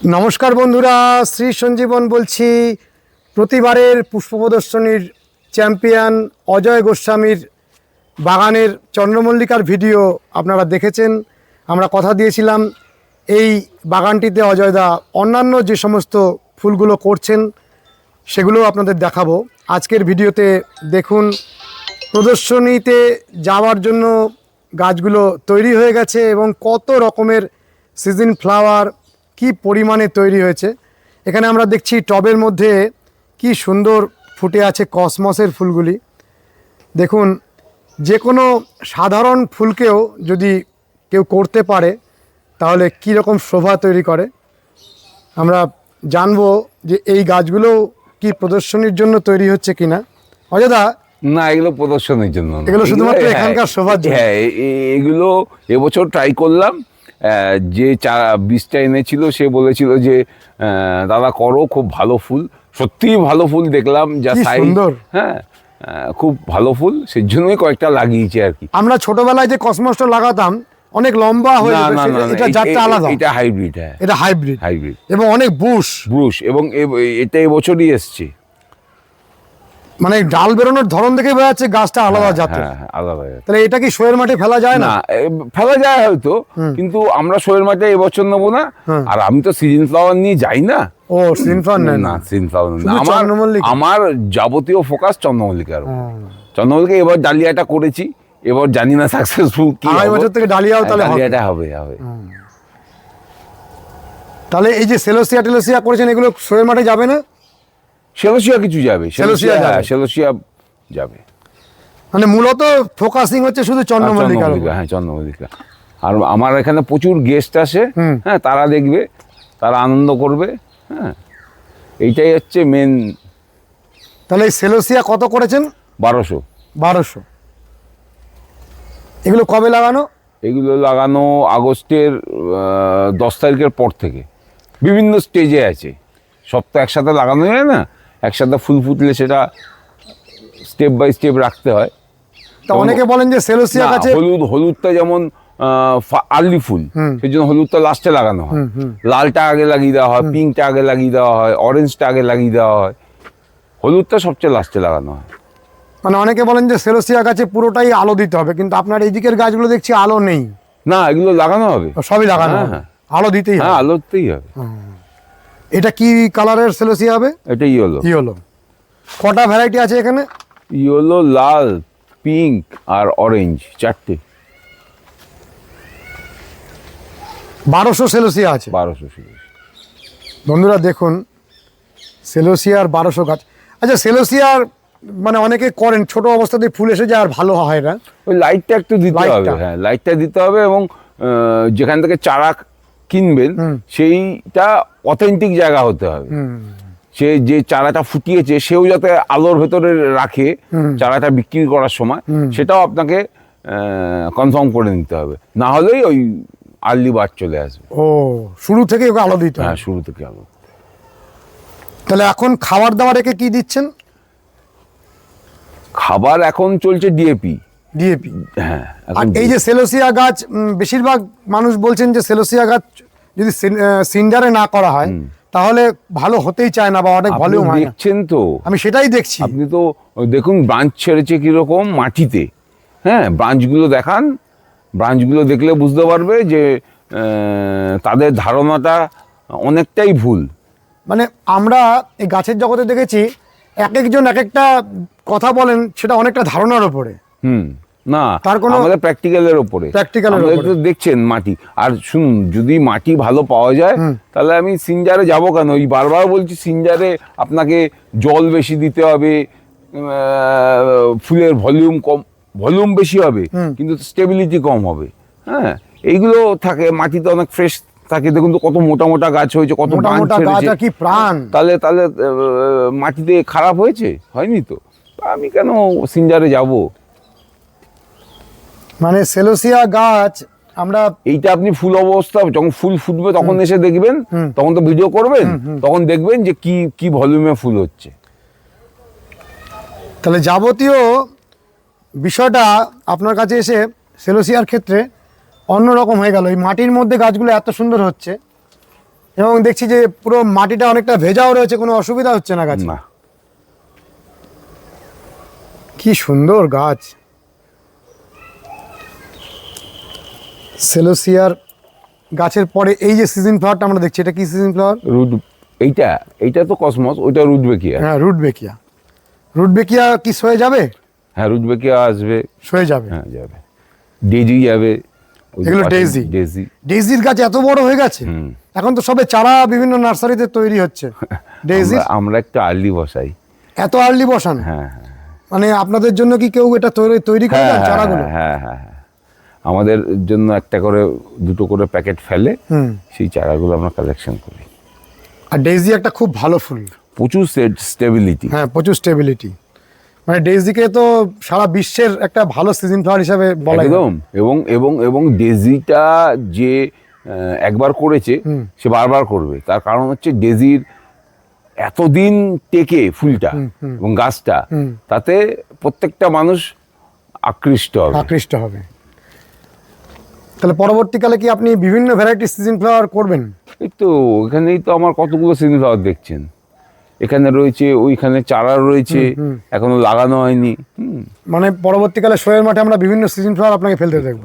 নমস্কার বন্ধুরা, শ্রী সঞ্জীবন বলছি। প্রতিবারের পুষ্প প্রদর্শনীর চ্যাম্পিয়ন অজয় গোস্বামীর বাগানের চন্দ্রমল্লিকার ভিডিও আপনারা দেখেছেন। আমরা কথা দিয়েছিলাম, এই বাগানটিতে অজয়দা অন্যান্য যে সমস্ত ফুলগুলো করছেন সেগুলো আপনাদের দেখাবো। আজকের ভিডিওতে দেখুন, প্রদর্শনীতে যাওয়ার জন্য গাছগুলো তৈরি হয়ে গেছে এবং কত রকমের সিজন ফ্লাওয়ার কি পরিমাণে তৈরি হয়েছে। এখানে আমরা দেখছি টবের মধ্যে কি সুন্দর ফুটে আছে কসমসের ফুলগুলি। দেখুন যে কোনো সাধারণ ফুলকেও যদি কেউ করতে পারে তাহলে কী রকম শোভা তৈরি করে। আমরা জানব যে এই গাছগুলো কি প্রদর্শনীর জন্য তৈরি হচ্ছে কিনা। অযোধ্যা না এগুলো প্রদর্শনের জন্য এগুলো শুধুমাত্র হ্যাঁ, এখানকার শোভার জন্য। হ্যাঁ এগুলো এবছর ট্রাই করলাম। যে চা বীজটা এনেছিল সে বলেছিল যে দাদা করো খুব ভালো ফুল। সত্যিই ভালো ফুল দেখলাম যা সুন্দর। হ্যাঁ খুব ভালো ফুল সেই জন্যই কয়েকটা লাগিয়েছে আর কি। আমরা ছোটবেলায় যে কসমসটা লাগাতাম অনেক লম্বা হয়ে এটা জাতটা আলাদা। এটা হাইব্রিড হ্যাঁ। এটা হাইব্রিড হাইব্রিড এবং অনেক বুশ। ব্রুশ এবং এটা এবছরই এসছে। মানে ডাল বেরোনোর ধরন দেখে বোঝা যাচ্ছে গাছটা আলাদা জাতের। হ্যাঁ হ্যাঁ আলাদা তাহলে এটা কি শোয়ের মাঠে ফেলা যায় না? না ফেলা যায় হয়তো কিন্তু আমরা শোয়ের মাঠে এবছর নেব না। আর আমি তো সিজন ফ্লাওয়ার নিয়ে যাই না। ও সিনফার নেন। না সিজন ফ্লাওয়ার শুধু আমার আমার যাবতীয় ফোকাস চন্দ্রমল্লিকার। চন্দ্রমল্লিকা এবার ডালিয়াটা করেছি। এবার জানি না সাকসেসফুল কি আড়াই বছর থেকে ডালিয়াও তাহলে ডালিয়াটা হবে হবে। তাহলে এই যে সেলোসিয়া টেলোসিয়া করেছেন এগুলো শোয়ের মাঠে যাবে না? সেলোসিয়া কিছু যাবে। সেলোসিয়া যাবে। হ্যাঁ, সেলোসিয়া যাবে। মানে মূলত ফোকাসিং হচ্ছে শুধু আর চন্দ্রমল্লিকা হ্যাঁ চন্দ্রমল্লিকা। আর আমার এখানে প্রচুর গেস্ট আসে হ্যাঁ তারা দেখবে তারা আনন্দ করবে হ্যাঁ। এইটাই হচ্ছে মেন তাহলে এই সেলোসিয়া কত করেছেন? বারোশো। বারোশো। এগুলো কবে লাগানো? এগুলো লাগানো আগস্টের দশ তারিখের পর থেকে। বিভিন্ন স্টেজে আছে। সব তো একসাথে লাগানো যায় না? একসাথে ফুল ফুটলে সেটা স্টেপ বাই স্টেপ রাখতে হয়। তা অনেকে বলেন যে সেলোসিয়া গাছে হলুদ হলুদটা যেমন আর্লি ফুল সেই জন্য হলুদটা লাস্টে লাগানো হয়। লালটা আগে লাগিয়ে দেওয়া হয় পিঙ্কটা আগে লাগিয়ে দেওয়া হয় অরেঞ্জটা আগে লাগিয়ে দেওয়া হয়। হলুদটা সবচেয়ে লাস্টে লাগানো হয়। মানে অনেকে বলেন যে সেলোসিয়া গাছে পুরোটাই আলো দিতে হবে কিন্তু আপনার এই দিকের গাছগুলো দেখছি আলো নেই। না এগুলো লাগানো হবে। সবই লাগানো হ্যাঁ। হ্যাঁ। আলো দিতেই হ্যাঁ হবে। আলোতেই হবে। এটা কি কালারের সেলোসিয়া হবে? এটাই ইয়েলো। কি হলো কটা ভ্যারাইটি আছে এখানে? ইয়েলো লাল পিঙ্ক আর অরেঞ্জ চারটে। বারোশো সেলোসিয়া আছে। বারোশো শুধু বন্ধুরা দেখুন সেলোসিয়ার বারোশো গাছ। আচ্ছা সেলোসিয়ার মানে অনেকে করেন ছোট অবস্থাতে ফুল এসে যায় আর ভালো হয় না? ওই লাইটটা একটু দিতে হবে হ্যাঁ লাইটটা দিতে হবে এবং যেখান থেকে চারা কিনবেন সেইটা অথেন্টিক জায়গা হতে হবে। সে যে চারাটা ফুটিয়েছে সেও যাতে আলোর ভেতরে রাখে চারাটা বিক্রি করার সময় সেটাও আপনাকে কনফার্ম করে নিতে হবে। না হলেই ওই আর্লি বার্ড চলে আসবে। ও শুরু থেকে ওকে আলো দিতে হ্যাঁ শুরু থেকে আলো। তাহলে এখন খাবার দাবার রেখে কি দিচ্ছেন? খাবার এখন চলছে ডিএপি ডিএপি হ্যাঁ আর এই যে সেলোসিয়া গাছ বেশিরভাগ মানুষ বলছেন যে সেলোসিয়া গাছ যদি সিন্ডারে না করা হয় তাহলে ভালো হতেই চায় না বা অনেক ভলিউম হয় দেখছেন তো? আমি সেটাই দেখছি। আপনি তো দেখুন ব্রাঞ্চ ছেড়েছে কীরকম মাটিতে। হ্যাঁ ব্রাঞ্চগুলো দেখান। ব্রাঞ্চগুলো দেখলে বুঝতে পারবে যে তাদের ধারণাটা অনেকটাই ভুল। মানে আমরা এই গাছের জগতে দেখেছি এক একজন এক একটা কথা বলেন সেটা অনেকটা ধারণার ওপরে হুম। না তার কোনো- আমাদের প্র্যাকটিক্যালের তো দেখছেন মাটি। আর শুনুন যদি মাটি ভালো পাওয়া যায় তাহলে আমি সিনজারে যাব কেন? ওই বারবার বলছি সিনজারে আপনাকে জল বেশি দিতে হবে ফুলের ভলিউম কম ভলিউম বেশি হবে কিন্তু স্টেবিলিটি কম হবে। হ্যাঁ এইগুলো থাকে মাটিতে অনেক ফ্রেশ থাকে। দেখুন তো কত মোটা মোটা গাছ হয়েছে কত মোটা গাছ ছেড়েছে। কি প্রাণ। তাহলে তাহলে মাটিতে খারাপ হয়েছে? হয়নি তো? আমি কেন সিনজারে যাব? মানে সেলোসিয়া গাছ আমরা এইটা আপনি ফুল অবস্থা যখন ফুল ফুটবে তখন এসে দেখবেন তখন তো ভিডিও করবেন তখন দেখবেন যে কি কি ভলিউমে ফুল হচ্ছে। তাহলে যাবতীয় বিষয়টা আপনার কাছে এসে সেলোসিয়ার ক্ষেত্রে অন্যরকম হয়ে গেল। এই মাটির মধ্যে গাছগুলো এত সুন্দর হচ্ছে এবং দেখছি যে পুরো মাটিটা অনেকটা ভেজাও রয়েছে কোনো অসুবিধা হচ্ছে না গাছ। না। কি সুন্দর গাছ। সেলোসিয়ার গাছের পরে এই যে সিজন ফ্লাওয়ারটা আমরা দেখছি এটা কি সিজন ফ্লাওয়ার রুট এইটা এইটা তো কসমস ওইটা রুটবেকিয়া হ্যাঁ রুটবেকিয়া রুটবেকিয়া কি সয়ে যাবে? হ্যাঁ রুটবেকিয়া আসবে। সয়ে যাবে। হ্যাঁ যাবে। ডেজি যাবে। এগুলো ডেইজি। ডেজি ডেইজির গাছ এত বড় হয়ে গেছে এখন তো সবে চারা বিভিন্ন নার্সারিতে তৈরি হচ্ছে। আমরা- আমরা একটা আর্লি বসাই। এত আর্লি বসান? হ্যাঁ হ্যাঁ। মানে আপনাদের জন্য কি কেউ এটা তৈরি তৈরি করে হ্যাঁ হ্যাঁ, চারাগুলো? হ্যাঁ হ্যাঁ হ্যাঁ। আমাদের জন্য একটা করে দুটো করে প্যাকেট ফেলে সেই চারাগুলো আমরা কালেকশন করি। আর ডেইজি একটা খুব ভালো ফুল। প্রচুর স্টেবিলিটি হ্যাঁ প্রচুর স্টেবিলিটি মানে ডেইজিকে তো সারা বিশ্বের একটা ভালো সিজন ফ্লাওয়ার হিসাবে বলা যায়। একদম। এবং এবং এবং ডেজিটা যে একবার করেছে সে বারবার করবে। তার কারণ হচ্ছে ডেজির এতদিন টেকে ফুলটা এবং গাছটা তাতে প্রত্যেকটা মানুষ আকৃষ্ট হবে। আকৃষ্ট হবে। তাহলে পরবর্তীকালে কি আপনি বিভিন্ন ভ্যারাইটি সিজন ফ্লাওয়ার করবেন? এই তো এখানেই তো আমার কতগুলো সিজন ফ্লাওয়ার দেখছেন। এখানে রয়েছে ওইখানে চারা রয়েছে এখনও লাগানো হয়নি। মানে পরবর্তীকালে শোয়ের মাঠে আমরা বিভিন্ন সিজন ফ্লাওয়ার আপনাকে ফেলতে দেখব।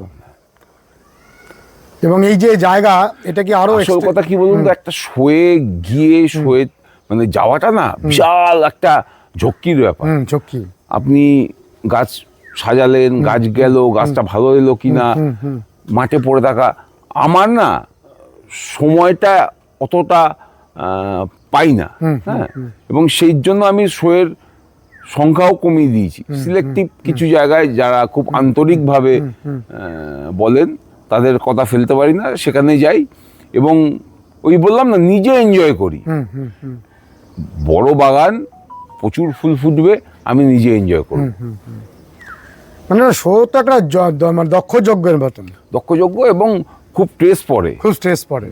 এবং এই যে জায়গা এটা কি আরও আসল কথা কি বলুন তো একটা শোয়ে গিয়ে শোয়ে মানে যাওয়াটা না বিশাল একটা ঝক্কির ব্যাপার। চক্কি আপনি গাছ সাজালেন গাছ গেল গাছটা ভালো এলো কিনা মাঠে পড়ে থাকা আমার না সময়টা অতটা পাই না। হ্যাঁ? এবং সেই জন্য আমি শোয়ের সংখ্যাও কমিয়ে দিয়েছি। সিলেক্টিভ কিছু জায়গায় যারা খুব আন্তরিকভাবে বলেন তাদের কথা ফেলতে পারি না সেখানে যাই। এবং ওই বললাম না নিজে এনজয় করি। বড় বাগান প্রচুর ফুল ফুটবে আমি নিজে এনজয় করব। মানে শো তো একটা মানে দক্ষ যজ্ঞের মতন। দক্ষযোগ্য এবং খুব ট্রেস পড়ে। খুব স্ট্রেস পড়ে।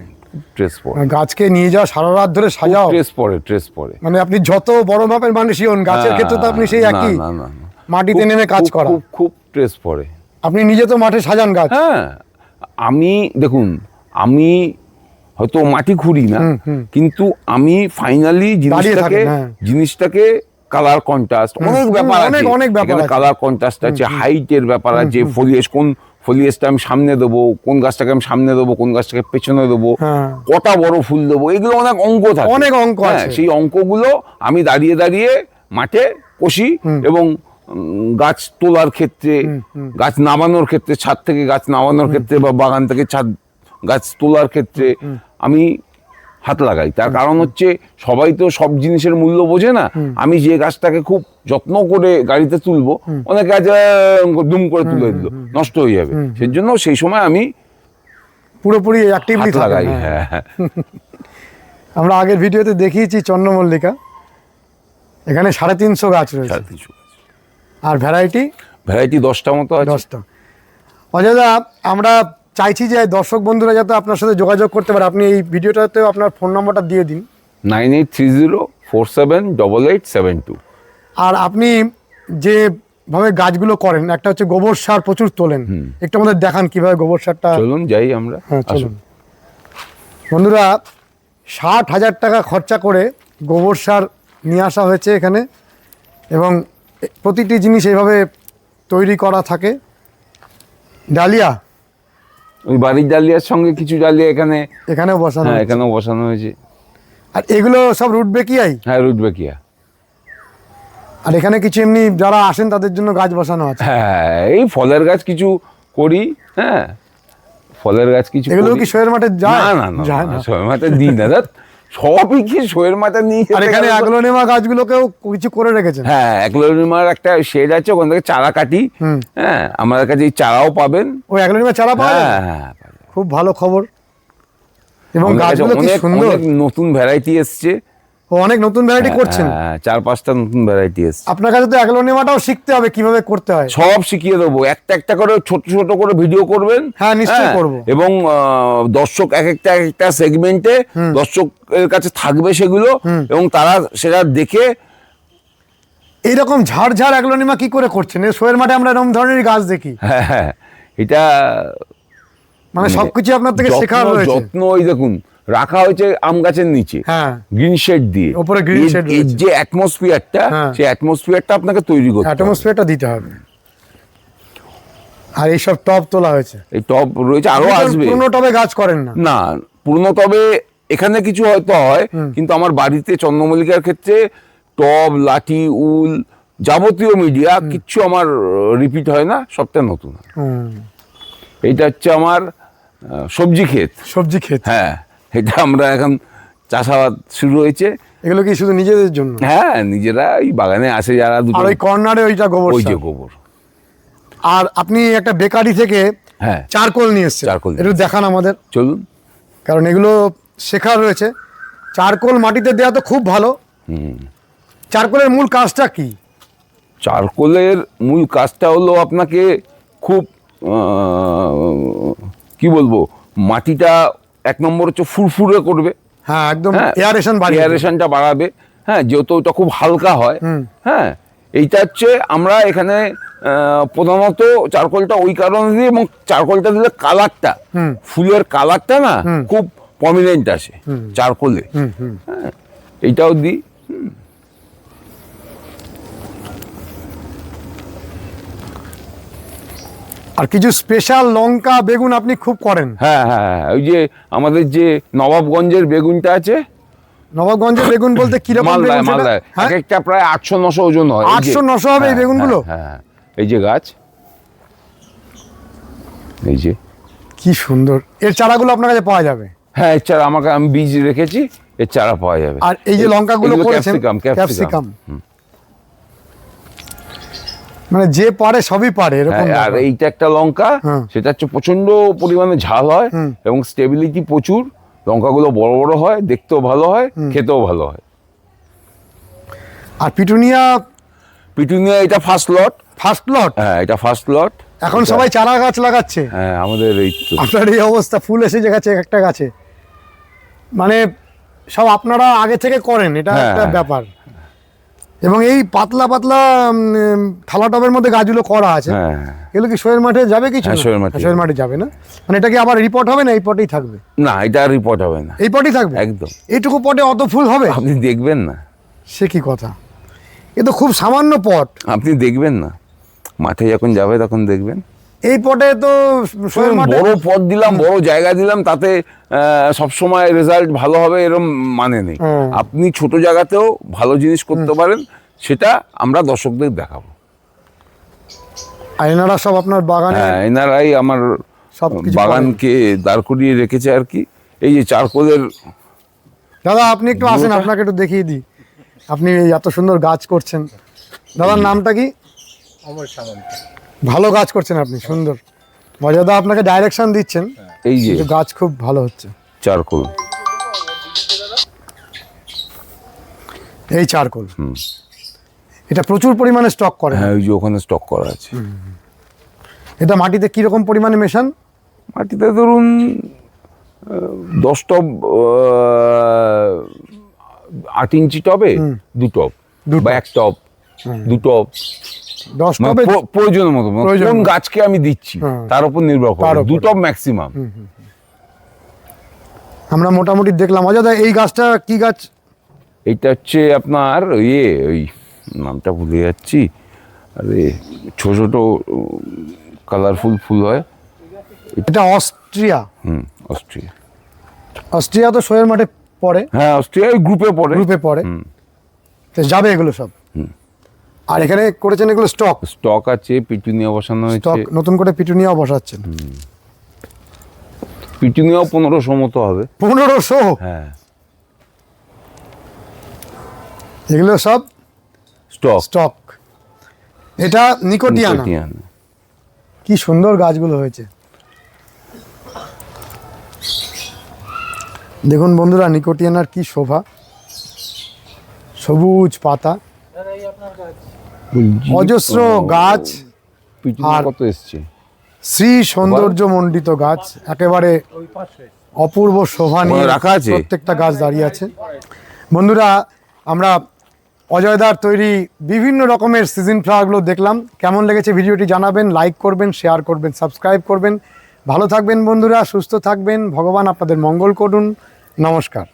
ট্রেস পড়ে। মানে গাছকে নিয়ে যাও সারা রাত ধরে সাজাও। ট্রেস পড়ে ট্রেস পড়ে। মানে আপনি যত বড় মাপের মানুষই হন গাছের ক্ষেত্রে তো আপনি সেই একই। মাটিতে নেমে কাজ করা। খুব খুব ট্রেস পড়ে। আপনি নিজে তো মাঠে সাজান গাছ। হ্যাঁ আমি দেখুন আমি হয়তো মাটি খুঁড়ি না কিন্তু আমি ফাইনালি জিনিসটাকে হ্যাঁ। জিনিসটাকে কালার কন্ট্রাস্ট অনেক ব্যাপার আছে। অনেক ব্যাপার। কালার কন্ট্রাস্ট আছে হাইটের ব্যাপার আছে ফলিয়েজ কোন ফলিয়েজটা আমি সামনে দেবো কোন গাছটাকে আমি সামনে দেবো কোন গাছটাকে পেছনে দেবো হ্যাঁ। কটা বড় ফুল দেবো এগুলো অনেক অঙ্ক থাকে। অনেক অঙ্ক হ্যাঁ, আছে। সেই অঙ্কগুলো আমি দাঁড়িয়ে দাঁড়িয়ে মাঠে কষি এবং গাছ তোলার ক্ষেত্রে গাছ নামানোর ক্ষেত্রে ছাদ থেকে গাছ নামানোর ক্ষেত্রে বা বাগান থেকে ছাদ গাছ তোলার ক্ষেত্রে আমি হাত লাগাই। তার কারণ হচ্ছে সবাই তো সব জিনিসের মূল্য বোঝে না। আমি যে গাছটাকে খুব যত্ন করে গাড়িতে তুলবো অনেক গাছ দুম করে তুলে দিল নষ্ট হয়ে যাবে। সেই জন্য সেই সময় আমি পুরোপুরি অ্যাক্টিভলি লাগাই হ্যাঁ। হ্যাঁ। আমরা আগের ভিডিওতে দেখিয়েছি চন্দ্রমল্লিকা। এখানে সাড়ে তিনশো গাছ রয়েছে। আর ভ্যারাইটি ভ্যারাইটি দশটা মতো দশটা। অজয়দা আমরা চাইছি যে দর্শক বন্ধুরা যাতে আপনার সাথে যোগাযোগ করতে পারে। আপনি এই ভিডিওটাতেও আপনার ফোন নম্বরটা দিয়ে দিন। Nine eight three zero four seven double eight seven two. আর আপনি যে ভাবে গাছগুলো করেন একটা হচ্ছে গোবর সার প্রচুর তোলেন। একটু আমাদের দেখান কীভাবে গোবর সারটা চলুন যাই আমরা হ্যাঁ চলুন। বন্ধুরা ষাট হাজার টাকা খরচা করে গোবর সার নিয়ে আসা হয়েছে এখানে। এবং প্রতিটি জিনিস এইভাবে তৈরি করা থাকে। ডালিয়া ওই বাড়ির ডালিয়ার সঙ্গে কিছু ডালিয়া এখানে এখানেও বসানো হ্যাঁ এখানেও বসানো হয়েছে। আর এগুলো সব রুট বেকিয়াই? হ্যাঁ হ্যাঁ রুটবেকিয়া আর এখানে কিছু এমনি যারা আসেন তাদের জন্য গাছ বসানো আছে? হ্যাঁ এই ফলের গাছ কিছু করি হ্যাঁ। ফলের গাছ কিছু এগুলো কি শোয়ের মাঠে যায়? না না না শোয়ের মাঠে দিই না। দাদ সবই কি শোয়ের মাথা নিয়ে আর এখানে গেলে? অ্যাগ্লোনেমা গাছগুলোকেও কিছু করে রেখেছেন। হ্যাঁ একলোনিমার একটা শেড আছে ওখান থেকে চারা কাটি। হ্যাঁ আমাদের কাছে এই চারাও পাবেন। ওই অ্যাগ্লোনেমা চারা পাওয়া হ্যাঁ যায় হ্যাঁ খুব ভালো খবর। এবং গাছগুলো কি সুন্দর? নতুন ভ্যারাইটি এসছে। অনেক নতুন ভ্যারাইটি করছেন। হ্যাঁ, চার পাঁচটা নতুন ভ্যারাইটি এসছে। আপনার কাছে তো অ্যাগ্লোনেমাটাও শিখতে হবে কীভাবে করতে হয়। সব শিখিয়ে দেবো। একটা একটা করে ছোট ছোট করে ভিডিও করবেন। হ্যাঁ, নিশ্চয়ই করব। এবং দর্শক এক একটা এক একটা সেগমেন্টে দর্শকের কাছে থাকবে সেগুলো এবং তারা সেটা দেখে এইরকম ঝাড় ঝাড় অ্যাগ্লোনেমা কি করে করছেন? এই শোয়ের মাঠে আমরা এরকম ধরনের গাছ দেখি। হ্যাঁ হ্যাঁ এটা মানে সবকিছু আপনার থেকে শেখার রয়েছে যত্ন ওই দেখুন। রাখা হয়েছে আম গাছের নিচে। হ্যাঁ। গ্রিন শেড দিয়ে। এর- shade এর যে অ্যাটমসফিয়ারটা হ্যাঁ। সেই অ্যাটমসফিয়ারটা আপনাকে তৈরি করতে অ্যাটমসফিয়ারটা দিতে হবে। আর এইসব টপ তোলা হয়েছে। এই টব রয়েছে আরও আসবে। পুরোনো টবে গাছ করেন না। না পুরনো তবে এখানে কিছু হয়তো হয় কিন্তু আমার বাড়িতে চন্দ্রমল্লিকার ক্ষেত্রে টব লাঠি উল যাবতীয় মিডিয়া কিচ্ছু আমার রিপিট হয় না সবটা নতুন। হয়। হুম, এইটা হচ্ছে আমার সবজি ক্ষেত। সবজি ক্ষেত। হ্যাঁ। এটা আমরা এখন চাষাবাদ শুরু হয়েছে। এগুলো কি শুধু নিজেদের জন্য? হ্যাঁ নিজেরা এই বাগানে আসে যারা দুটো ওই কর্নারে ওইটা গোবর ওই যে গোবর। আর আপনি একটা বেকারি থেকে হ্যাঁ। চারকোল নিয়ে এসছেন। চারকোল একটু দেখান আমাদের। চলুন। কারণ এগুলো শেখার রয়েছে। চারকোল মাটিতে দেওয়া তো খুব ভালো। চারকোলের মূল কাজটা কি? চারকোলের মূল কাজটা হলো আপনাকে খুব কি বলব মাটিটা এক নম্বর হচ্ছে ফুরফুরে করবে। হ্যাঁ একদম হ্যাঁ এয়ারেশন দেবে। এয়ারেশনটা বাড়াবে। হ্যাঁ যেহেতু ওটা খুব হালকা হয়। হ্যাঁ এইটা হচ্ছে আমরা এখানে প্রধানত চারকোলটা ওই কারণে দিই এবং চারকোলটা দিলে কালারটা ফুলের কালারটা না খুব প্রমিনেন্ট আসে চারকোলে। হ্যাঁ এইটাও দিই। আর কিছু স্পেশাল লঙ্কা বেগুন আপনি খুব করেন। হ্যাঁ হ্যাঁ হ্যাঁ, ওই যে আমাদের যে নবাবগঞ্জের বেগুনটা আছে। নবাবগঞ্জের বেগুন বলতে কীরকম বেগুন? মালদায় হ্যাঁ? এক একটা প্রায় আটশো নশো ওজন হয় 800 900 হবে এই হ্যাঁ, বেগুনগুলো? হ্যাঁ, এই যে গাছ। এই যে। কি সুন্দর। এর চারাগুলো আপনার কাছে পাওয়া যাবে? হ্যাঁ এর চারা আমাকে আমি বীজ রেখেছি এর চারা পাওয়া যাবে। আর এই যে লঙ্কাগুলো করেছেন ক্যাপসিকাম ক্যাপসিকাম। মানে যে পারে সবই পারে এরকম হ্যাঁ, আর এইটা একটা লঙ্কা হ্যাঁ। সেটা হচ্ছে প্রচণ্ড পরিমাণে ঝাল হয় এবং স্টেবিলিটি প্রচুর। লঙ্কাগুলো বড় বড় হয় দেখতেও ভালো হয় খেতেও ভালো হয়। আর পিটুনিয়া? পিটুনিয়া এটা ফার্স্ট লট ফার্স্ট লট হ্যাঁ এটা ফার্স্ট লট এখন সবাই চারা গাছ লাগাচ্ছে? হ্যাঁ আমাদের এই আপনার এই অবস্থা ফুল এসে গেছে একটা গাছে। মানে সব আপনারা আগে থেকে করেন এটা হ্যাঁ, একটা। ব্যাপার। এবং এই পাতলা পাতলা থালা টবের মধ্যে গাছগুলো করা আছে। হ্যাঁ। এগুলো কি শোয়ের মাঠে যাবে কিছু? হ্যাঁ, শোয়ের মাঠে শোয়ের মাঠে যাবে না। মানে এটা কি আবার রিপোর্ট হবে না? এই পটেই থাকবে? না এটা আর রিপোর্ট হবে না। এই পটেই থাকবে? একদম। এইটুকু পটে অত ফুল হবে? আপনি দেখবেন না। সে কি কথা? এ তো খুব সামান্য পট। আপনি দেখবেন না। মাঠে যখন যাবে তখন দেখবেন। এই পটে তো বড় পথ দিলাম বড় জায়গা দিলাম তাতে সব সময় রেজাল্ট ভালো হবে এরকম মানে নেই। আপনি ছোট জায়গাতেও ভালো জিনিস করতে পারেন সেটা আমরা দর্শকদের দেখাবো। আর এনারা সব আপনার বাগান? হ্যাঁ এনারাই আমার সবকিছু বাগানকে দাঁড় করিয়ে রেখেছে আর কি। এই যে চারকোলের দাদা আপনি একটু আসেন আপনাকে একটু দেখিয়ে দিই। আপনি এত সুন্দর গাছ করছেন। দাদার নামটা কি? ভালো গাছ করছেন আপনি সুন্দর। মজাদা আপনাকে ডাইরেকশন দিচ্ছেন এই যে। গাছ খুব ভালো হচ্ছে। চারকোল। এই চারকোল। এটা প্রচুর পরিমাণে স্টক করে। হ্যাঁ ওই যে ওখানে স্টক করা আছে। এটা মাটিতে কীরকম পরিমাণে মেশান? মাটিতে ধরুন দশ টব আট ইঞ্চি টবে দু টব বা এক টব দু টব। দশ মানে টবে মতো মানে প্রয়োজন কোন গাছকে আমি দিচ্ছি হ্যাঁ। তার উপর নির্ভর করে দু উপরে। টব ম্যাক্সিমাম আমরা মোটামুটি দেখলাম। অজাদা এই গাছটা কি গাছ? এটা হচ্ছে আপনার ইয়ে ওই নামটা ভুলে যাচ্ছি। আরে ছোট ছোট কালারফুল ফুল হয়। এটা অস্ট্রিয়া। হুম অস্ট্রিয়া। অস্ট্রিয়া তো শোয়ের মাঠে পড়ে। হ্যাঁ অস্ট্রিয়া ওই গ্রুপে পড়ে। গ্রুপে পড়ে। তো যাবে এগুলো সব? আর এখানে করেছেন এগুলো স্টক। স্টক আছে পিটুনিয়া বসানো হয়েছে। স্টক নতুন করে পিটুনিয়া বসাচ্ছেন। পিটুনিয়াও পনেরোশো মতো হবে। পনেরোশো? হ্যাঁ। এগুলো সব স্টক। স্টক। এটা নিকোটিয়ানা। কি সুন্দর গাছগুলো হয়েছে। দেখুন বন্ধুরা নিকোটিয়ানার কি শোভা। সবুজ পাতা। বলছি অজস্র গাছ আর- কত এসছে? শ্রী সৌন্দর্য মণ্ডিত গাছ একেবারে অপূর্ব শোভা নিয়ে রাখা আছে? প্রত্যেকটা গাছ দাঁড়িয়ে আছে। বন্ধুরা আমরা অজয়দার তৈরি বিভিন্ন রকমের সিজন ফ্লাওয়ারগুলো দেখলাম। কেমন লেগেছে ভিডিওটি জানাবেন লাইক করবেন শেয়ার করবেন সাবস্ক্রাইব করবেন। ভালো থাকবেন বন্ধুরা সুস্থ থাকবেন। ভগবান আপনাদের মঙ্গল করুন। নমস্কার।